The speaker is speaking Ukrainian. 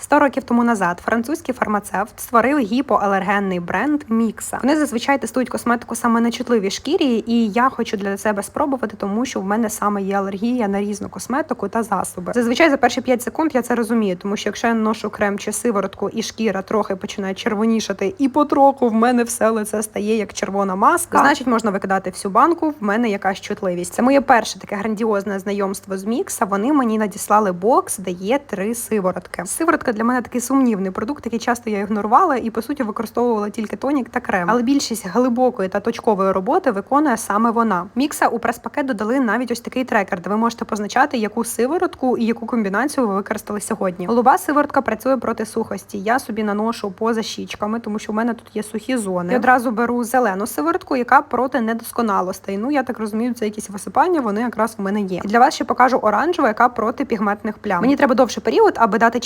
100 років тому назад французький фармацевт створив гіпоалергенний бренд Мікса. Вони зазвичай тестують косметику саме на чутливій шкірі, і я хочу для себе спробувати, тому що в мене саме є алергія на різну косметику та засоби. Зазвичай за перші 5 секунд я це розумію, тому що якщо я ношу крем чи сиворотку, і шкіра трохи починає червонішати, і потроху в мене все лице стає як червона маска, значить можна викидати всю банку. В мене якась чутливість. Це моє перше таке грандіозне знайомство з Мікса. Вони мені надіслали бокс, де є три сиворотки. Сиворотка для мене такий сумнівний продукт, який часто я ігнорувала і по суті використовувала тільки тонік та крем. Але більшість глибокої та точкової роботи виконує саме вона. Мікса у прес-пакет додали навіть ось такий трекер, де ви можете позначати, яку сиворотку і яку комбінацію ви використали сьогодні. Голуба сиворотка працює проти сухості. Я собі наношу поза щічками, тому що в мене тут є сухі зони. І одразу беру зелену сиворотку, яка проти недосконалостей. Ну я так розумію, це якісь висипання. Вони якраз в мене є. І для вас ще покажу оранжеву, яка проти пігментних плям. Мені треба довший період, аби дати